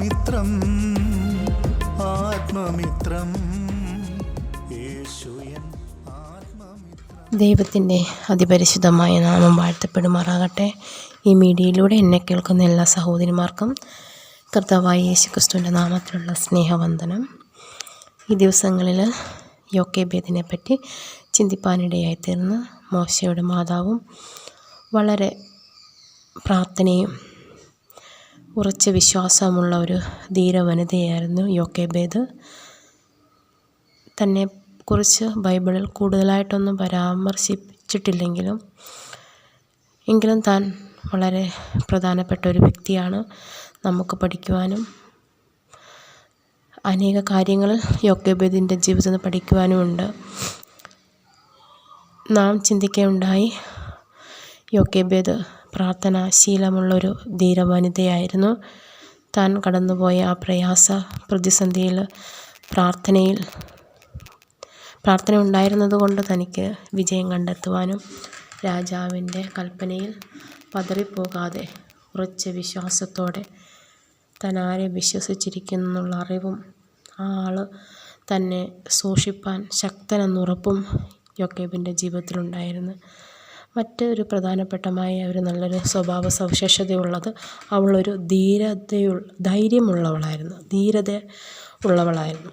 ആത്മമിത്രം ആത്മമിത്രം. ദൈവത്തിന്റെ അതിപരിശുദ്ധമായ നാമം വാഴ്ത്തപ്പെടുമാറാകട്ടെ. ഈ മീഡിയയിലൂടെ എന്നെ കേൾക്കുന്ന എല്ലാ സഹോദരിമാർക്കും കർത്താവായ യേശുക്രിസ്തുവിന്റെ നാമത്തിലുള്ള സ്നേഹവന്ദനം. ഈ ദിവസങ്ങളിൽ യോക്കേബേദിനെ പറ്റി ചിന്തിപ്പാനിടയായി തീർന്ന് മോശയുടെ മാതാവും വളരെ പ്രാർത്ഥനയും ഉറച്ച വിശ്വാസമുള്ള ഒരു ധീര ധീരവനിതയായിരുന്നു യോക്കേബേദ്. തന്നെ കുറിച്ച് ബൈബിളിൽ കൂടുതലായിട്ടൊന്നും പരാമർശിച്ചിട്ടില്ലെങ്കിലും എങ്കിലും താൻ വളരെ പ്രധാനപ്പെട്ട ഒരു വ്യക്തിയാണ് നമുക്ക് പഠിക്കുവാനും അനേക കാര്യങ്ങൾ യോക്കേബേദിന്റെ ജീവിതത്തിൽ നിന്ന് പഠിക്കുവാനുമുണ്ട്. നാം ചിന്തിക്കുകയുണ്ടായി യോക്കേബേദ് പ്രാർത്ഥനാശീലമുള്ളൊരു ധീരവനിതയായിരുന്നു. താൻ കടന്നുപോയ ആ പ്രയാസ പ്രതിസന്ധിയിൽ പ്രാർത്ഥനയിൽ പ്രാർത്ഥന ഉണ്ടായിരുന്നത് കൊണ്ട് തനിക്ക് വിജയം കണ്ടെത്തുവാനും രാജാവിന്റെ കൽപ്പനയിൽ പതറിപ്പോകാതെ ഉറച്ച വിശ്വാസത്തോടെ താൻ ആരെ വിശ്വസിച്ചിരിക്കുന്നു എന്നുള്ള അറിവും ആ ആൾ തന്നെ സൂക്ഷിപ്പാൻ ശക്തനെന്നുറപ്പും യോക്കേബിന്റെ ജീവിതത്തിലുണ്ടായിരുന്നു. മറ്റൊരു പ്രധാനപ്പെട്ടമായ ഒരു നല്ലൊരു സ്വഭാവ സവിശേഷതയുള്ളത് അവളൊരു ധീരതയുള്ള ധൈര്യമുള്ളവളായിരുന്നു. ധീരത ഉള്ളവളായിരുന്നു.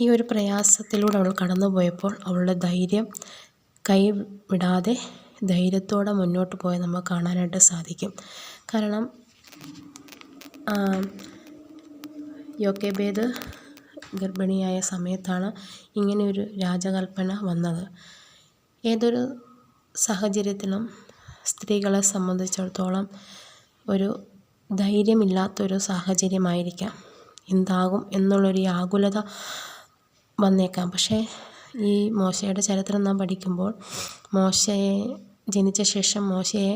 ഈ ഒരു പ്രയാസത്തിലൂടെ അവൾ കടന്നു പോയപ്പോൾ അവളുടെ ധൈര്യം കൈവിടാതെ ധൈര്യത്തോടെ മുന്നോട്ട് പോയി നമുക്ക് കാണാനായിട്ട് സാധിക്കും. കാരണം യോക്കേബേദ് ഗർഭിണിയായ സമയത്താണ് ഇങ്ങനെയൊരു രാജകൽപ്പന വന്നത്. ഏതൊരു സാഹചര്യത്തിലും സ്ത്രീകളെ സംബന്ധിച്ചിടത്തോളം ഒരു ധൈര്യമില്ലാത്തൊരു സാഹചര്യമായിരിക്കാം. എന്താകും എന്നുള്ളൊരു ആകുലത വന്നേക്കാം. പക്ഷേ ഈ മോശയുടെ ചരിത്രം നാം പഠിക്കുമ്പോൾ മോശയെ ജനിച്ച ശേഷം മോശയെ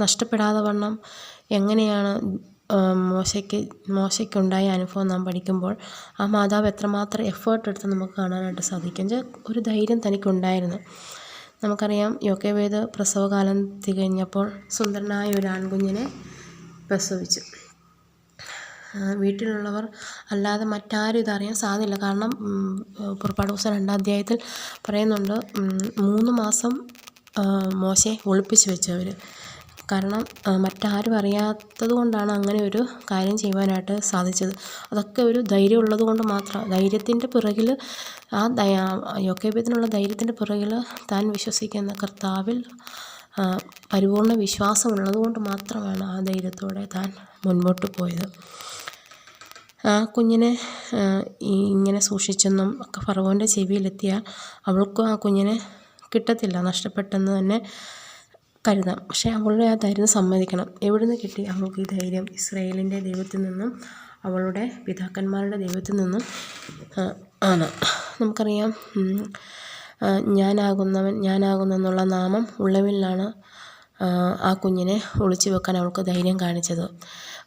നഷ്ടപ്പെടാതെ വണ്ണം എങ്ങനെയാണ് മോശയ്ക്ക് മോശയ്ക്കുണ്ടായ അനുഭവം നാം പഠിക്കുമ്പോൾ ആ മാതാവ് എത്രമാത്രം എഫേർട്ട് എടുത്ത് നമുക്ക് കാണാനായിട്ട് സാധിക്കും. ഒരു ധൈര്യം തനിക്കുണ്ടായിരുന്നു. നമുക്കറിയാം യോക്കേവേദ് പ്രസവകാലം തികഞ്ഞപ്പോൾ സുന്ദരനായ ഒരു ആൺകുഞ്ഞിനെ പ്രസവിച്ചു. വീട്ടിലുള്ളവർ അല്ലാതെ മറ്റാരും ഇതറിയാൻ സാധ്യമില്ല കാരണം പുറപ്പാട് ദിവസം രണ്ടാം അധ്യായത്തിൽ പറയുന്നുണ്ട് മൂന്ന് മാസം മോശയെ ഒളിപ്പിച്ച് വെച്ചു അവർ കാരണം മറ്റാരും അറിയാത്തത് കൊണ്ടാണ് അങ്ങനെ ഒരു കാര്യം ചെയ്യുവാനായിട്ട് സാധിച്ചത്. അതൊക്കെ ഒരു ധൈര്യം ഉള്ളത് കൊണ്ട് മാത്രം. ധൈര്യത്തിന്റെ പിറകിൽ ആ യോക്കേബ്യത്തിനുള്ള ധൈര്യത്തിന്റെ പിറകിൽ താൻ വിശ്വസിക്കുന്ന കർത്താവിൽ പരിപൂർണ വിശ്വാസമുള്ളത് കൊണ്ട് മാത്രമാണ് ആ ധൈര്യത്തോടെ താൻ മുൻപോട്ട് പോയത്. ആ കുഞ്ഞിനെ ഇങ്ങനെ സൂക്ഷിച്ചെന്നും ഒക്കെ ഫറവോന്റെ ചെവിയിലെത്തിയാൽ അവൾക്കും ആ കുഞ്ഞിനെ കിട്ടത്തില്ല. നഷ്ടപ്പെട്ടെന്ന് തന്നെ കരുതാം. പക്ഷേ അവളുടെ ആ ധൈര്യം സമ്മതിക്കണം. എവിടെ നിന്ന് കിട്ടി അവൾക്ക് ഈ ധൈര്യം? ഇസ്രയേലിന്റെ ദൈവത്തിൽ നിന്നും അവളുടെ പിതാക്കന്മാരുടെ ദൈവത്തിൽ നിന്നും ആണ്. നമുക്കറിയാം ഞാനാകുന്നവൻ ഞാനാകുന്നെന്നുള്ള നാമം ഉള്ളവിലാണ് ആ കുഞ്ഞിനെ ഒളിച്ചു വെക്കാൻ അവൾക്ക് ധൈര്യം കാണിച്ചത്.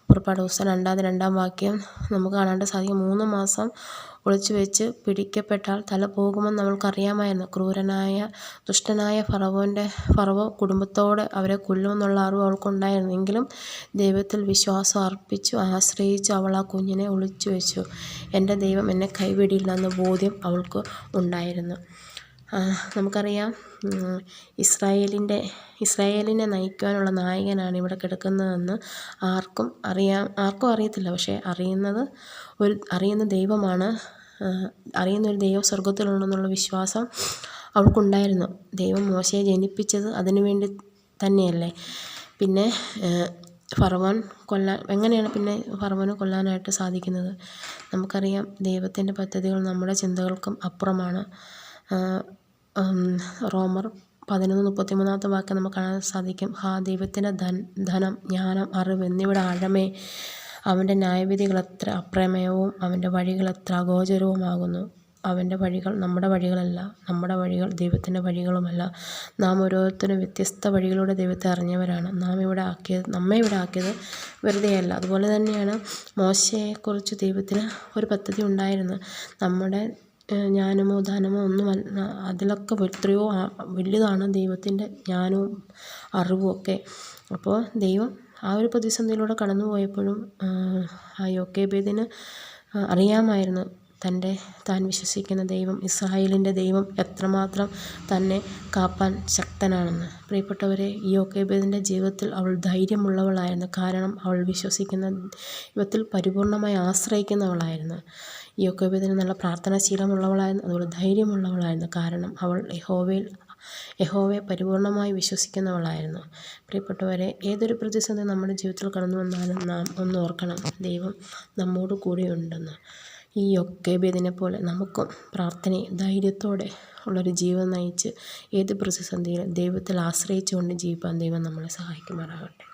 പുറപ്പാട് ദിവസം രണ്ടാമത് രണ്ടാം വാക്യം നമുക്ക് കാണാണ്ട് സാധിക്കും. മൂന്ന് മാസം ഒളിച്ചു വെച്ച് പിടിക്കപ്പെട്ടാൽ തല പോകുമെന്ന് നമ്മൾക്കറിയാമായിരുന്നു. ക്രൂരനായ ദുഷ്ടനായ ഫറവോന്റെ ഫറവോ കുടുംബത്തോടെ അവരെ കൊല്ലുമെന്നുള്ള അറിവ് അവൾക്കുണ്ടായിരുന്നു. എങ്കിലും ദൈവത്തിൽ വിശ്വാസം അർപ്പിച്ചു ആശ്രയിച്ച് അവൾ ആ കുഞ്ഞിനെ ഒളിച്ചു വെച്ചു എന്റെ ദൈവം എന്നെ കൈവിടില്ലെന്ന ബോധ്യം അവൾക്ക് ഉണ്ടായിരുന്നു. നമുക്കറിയാം ഇസ്രായേലിന്റെ ഇസ്രായേലിനെ നയിക്കുവാനുള്ള നായകനാണ് ഇവിടെ കിടക്കുന്നതെന്ന് ആർക്കും അറിയാം ആർക്കും അറിയത്തില്ല. പക്ഷേ അറിയുന്നത് ഒരു അറിയുന്ന ദൈവമാണ് അറിയുന്ന ഒരു ദൈവം സ്വർഗത്തിലുണ്ടെന്നുള്ള വിശ്വാസം അവൾക്കുണ്ടായിരുന്നു. ദൈവം മോശയെ ജനിപ്പിച്ചത് അതിനു വേണ്ടി തന്നെയല്ലേ? പിന്നെ ഫറവോൻ കൊല്ലാൻ എങ്ങനെയാണ് പിന്നെ ഫറവോനെ കൊല്ലാനായിട്ട് സാധിക്കുന്നത്? നമുക്കറിയാം ദൈവത്തിന്റെ പദ്ധതികൾ നമ്മുടെ ചിന്തകൾക്കും അപ്പുറമാണ്. റോമർ പതിനൊന്ന് മുപ്പത്തി മൂന്നാമത്തെ വാക്യം നമുക്ക് കാണാൻ സാധിക്കും. ഹാ ദൈവത്തിന്റെ ധനം ജ്ഞാനം അറിവ് എന്നിവയുടെ ആഴമേ അവന്റെ ന്യായവിധികൾ എത്ര അപ്രമേയവും അവന്റെ വഴികൾ എത്ര അഗോചരവുമാകുന്നു. അവന്റെ വഴികൾ നമ്മുടെ വഴികളല്ല നമ്മുടെ വഴികൾ ദൈവത്തിന്റെ വഴികളുമല്ല. നാം ഓരോരുത്തരും വ്യത്യസ്ത വഴികളിലൂടെ ദൈവത്തെ അറിഞ്ഞവരാണ്. നാം ഇവിടെ ആക്കിയത് നമ്മെ ഇവിടെ ആക്കിയത് വെറുതെയല്ല. അതുപോലെ തന്നെയാണ് മോശയെക്കുറിച്ച് ദൈവത്തിന് ഒരു പദ്ധതി ഉണ്ടായിരുന്നു. നമ്മുടെ ജ്ഞാനമോ ധനമോ ഒന്നും അതിലൊക്കെ എത്രയോ വലുതാണ് ദൈവത്തിന്റെ ജ്ഞാനവും അറിവും ഒക്കെ. അപ്പോൾ ദൈവം ആ ഒരു പ്രതിസന്ധിയിലൂടെ കടന്നു പോയപ്പോഴും ആ യോക്കേബേദിന് അറിയാമായിരുന്നു. തന്റെ താൻ വിശ്വസിക്കുന്ന ദൈവം ഇസ്രായേലിന്റെ ദൈവം എത്രമാത്രം തന്നെ കാപ്പാൻ ശക്തനാണെന്ന്. പ്രിയപ്പെട്ടവരെ യോക്കേബേദിന്റെ ജീവിതത്തിൽ അവൾ ധൈര്യമുള്ളവളായിരുന്നു. കാരണം അവൾ വിശ്വസിക്കുന്ന ദൈവത്തിൽ പരിപൂർണമായി ആശ്രയിക്കുന്നവളായിരുന്നു. യോക്കേബേദിന് നല്ല പ്രാർത്ഥനാശീലമുള്ളവളായിരുന്നു. അതുപോലെ ധൈര്യമുള്ളവളായിരുന്നു. കാരണം അവൾ യഹോവയിൽ യഹോവയെ പരിപൂർണമായി വിശ്വസിക്കുന്നവളായിരുന്നു. പ്രിയപ്പെട്ടവരെ ഏതൊരു പ്രതിസന്ധി നമ്മുടെ ജീവിതത്തിൽ കടന്നു വന്നാലും നാം ഒന്ന് ഓർക്കണം. ദൈവം നമ്മോട് കൂടെയുണ്ടെന്ന് ഈ യൊക്കേബേദിനെ പോലെ നമുക്കും പ്രാർത്ഥനയും ധൈര്യത്തോടെ ഉള്ളൊരു ജീവിതം നയിച്ച് ഏത് പ്രതിസന്ധിയിലും ദൈവത്തിൽ ആശ്രയിച്ചുകൊണ്ട് ജീവിക്കാൻ ദൈവം നമ്മളെ സഹായിക്കുമാറാകട്ടെ.